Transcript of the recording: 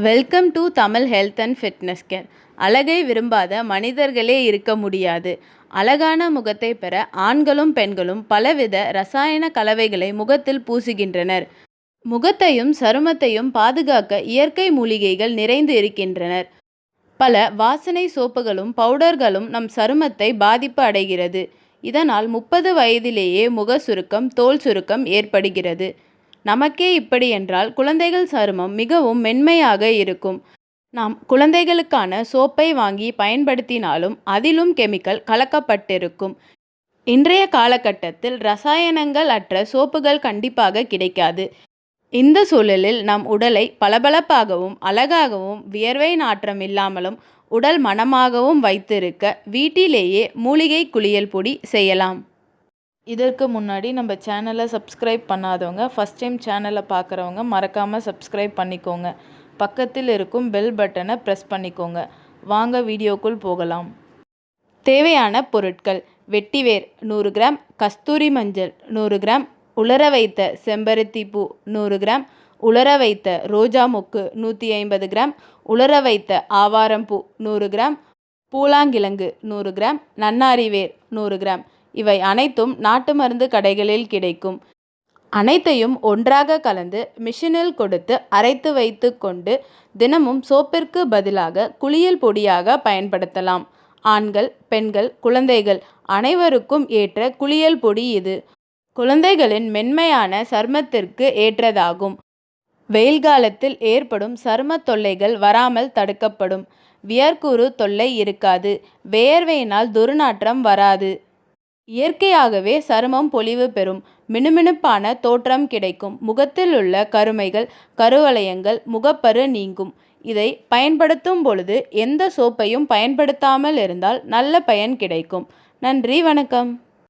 Welcome to Tamil health and fitness care அழகை விரும்பாத மனிதர்களே இருக்க முடியாது. அழகான முகத்தை பெற ஆண்களும் பெண்களும் பலவித ரசாயன கலவைகளை முகத்தில் பூசுகின்றனர். முகத்தையும் சருமத்தையும் பாதுகாக்க இயற்கை மூலிகைகள் நிறைந்து இருக்கின்றனர். பல வாசனை சோப்புகளும் பவுடர்களும் நம் சருமத்தை பாதிப்பு அடைகிறது. இதனால் முப்பது வயதிலேயே முக சுருக்கம் தோல் சுருக்கம் ஏற்படுகிறது. நமக்கே இப்படி என்றால் குழந்தைகள் சருமம் மிகவும் மென்மையாக இருக்கும். நாம் குழந்தைகளுக்கான சோப்பை வாங்கி பயன்படுத்தினாலும் அதிலும் கெமிக்கல் கலக்கப்பட்டிருக்கும். இன்றைய காலகட்டத்தில் ரசாயனங்கள் அற்ற சோப்புகள் கண்டிப்பாக கிடைக்காது. இந்த சூழலில் நம் உடலை பளபளப்பாகவும் அழகாகவும் வியர்வை நாற்றம் இல்லாமலும் உடல் மனமாகவும் வைத்திருக்க வீட்டிலேயே மூலிகை குளியல் பொடி செய்யலாம். இதற்கு முன்னாடி நம்ம சேனலை சப்ஸ்கிரைப் பண்ணாதவங்க ஃபஸ்ட் டைம் சேனலை பார்க்குறவங்க மறக்காமல் சப்ஸ்கிரைப் பண்ணிக்கோங்க. பக்கத்தில் இருக்கும் பெல் பட்டனை ப்ரெஸ் பண்ணிக்கோங்க. வாங்க வீடியோக்குள் போகலாம். தேவையான பொருட்கள். வெட்டிவேர் நூறு கிராம். கஸ்தூரி மஞ்சள் நூறு கிராம். உலர வைத்த செம்பருத்தி பூ நூறு கிராம். உலர வைத்த ரோஜா மொக்கு நூற்றி ஐம்பது கிராம். உலர வைத்த ஆவாரம் பூ நூறு கிராம். பூலாங்கிழங்கு நூறு கிராம். நன்னாரி வேர் நூறு கிராம். இவை அனைத்தும் நாட்டு மருந்து கடைகளில் கிடைக்கும். அனைத்தையும் ஒன்றாக கலந்து மிஷினில் கொடுத்து அரைத்து வைத்து கொண்டு தினமும் சோப்பிற்கு பதிலாக குளியல் பொடியாக பயன்படுத்தலாம். ஆண்கள் பெண்கள் குழந்தைகள் அனைவருக்கும் ஏற்ற குளியல் பொடி இது. குழந்தைகளின் மென்மையான சருமத்திற்கு ஏற்றதாகும். வெயில் காலத்தில் ஏற்படும் சரும தொல்லைகள் வராமல் தடுக்கப்படும். வியர்க்குரு தொல்லை இருக்காது. வேர்வையினால் துர்நாற்றம் வராது. இயற்கையாகவே சருமம் பொலிவு பெறும். மினுமினுப்பான தோற்றம் கிடைக்கும். முகத்தில் உள்ள கருமைகள் கருவளையங்கள் முகப்பரு நீங்கும். இதை பயன்படுத்தும் பொழுது எந்த சோப்பையும் பயன்படுத்தாமல் இருந்தால் நல்ல பயன் கிடைக்கும். நன்றி வணக்கம்.